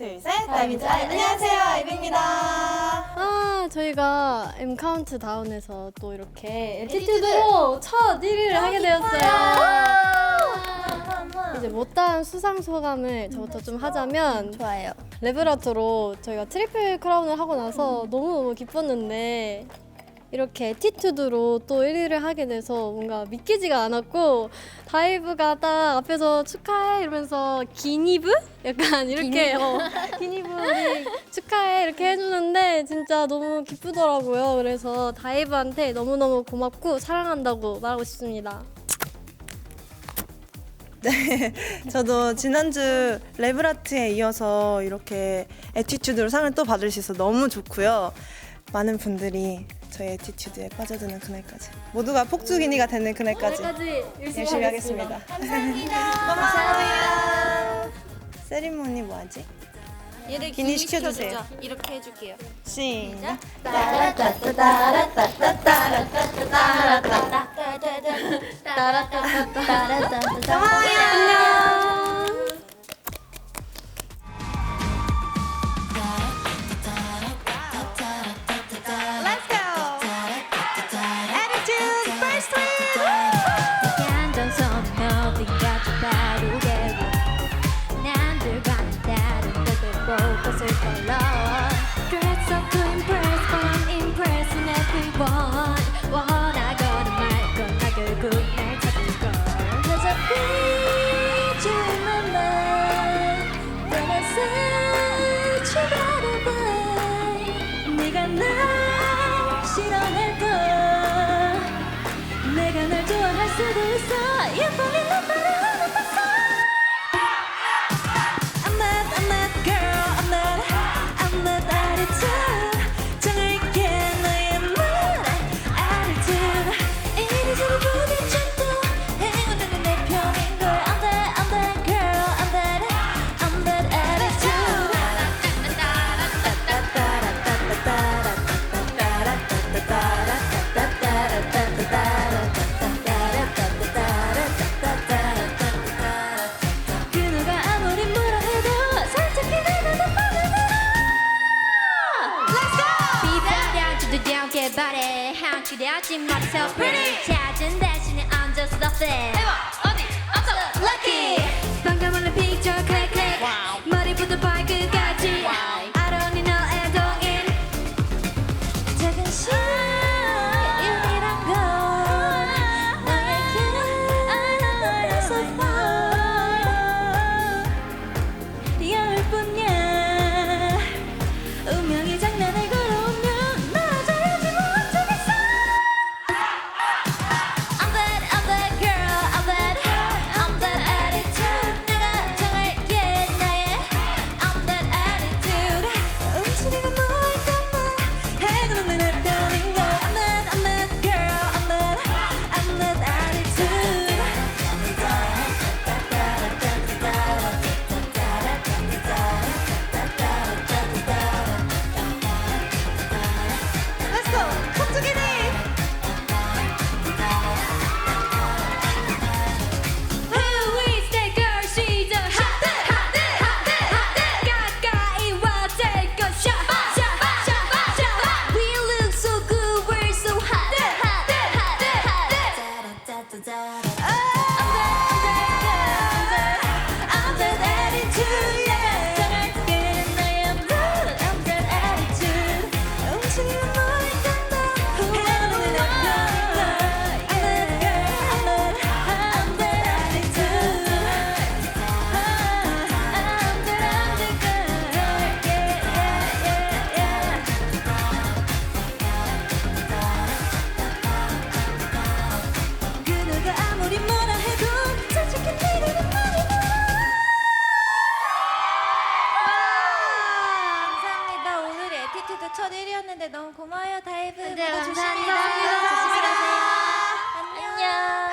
둘, 셋. 다이비즈 아이. 안녕하세요. 아이비입니다. 아, 저희가 M 카운트 다운에서 또 이렇게 에티튜드로 첫 1위를 하게 되었어요. 이제 못다한 수상 소감을 저부터 좀 하자면 좋아요. 레브라토로 저희가 트리플 크라운을 하고 나서 너무너무 기뻤는데 이렇게 에티튜드로 또 1위를 하게 돼서 뭔가 믿기지가 않았고 다이브가 딱 앞에서 축하해 이러면서 기니브? 약간 이렇게 어, 기니브 우리 축하해 이렇게 해주는데 진짜 너무 기쁘더라고요. 그래서 다이브한테 너무너무 고맙고 사랑한다고 말하고 싶습니다. 저도 지난주 레브라트에 이어서 이렇게 에티튜드로 상을 또 받을 수 있어서 너무 좋고요. 많은 분들이 저희 에티튜드에 빠져드는 그날까지 모두가 폭주기니가 되는 그날까지 열심히, 열심히 하겠습니다. 감사합니다. 세리머니 뭐 하지? 얘를 기니 시켜주세요. 이렇게 해줄게요. 시작. 좋아할 수도 있어 You fall in love the down get body 한 기대하지 마 so pretty 찾은 대신에 I'm just nothing 어디 어서 lucky 방금 올린 picture click click 머리부터 발끝까지 I don't need no add-on 작은 시 에티튜드 첫 1위였는데 너무 고마워요, 다이브. 네, 모두 조심히 감사합니다. 가세요. 조심히 가세요. 안녕.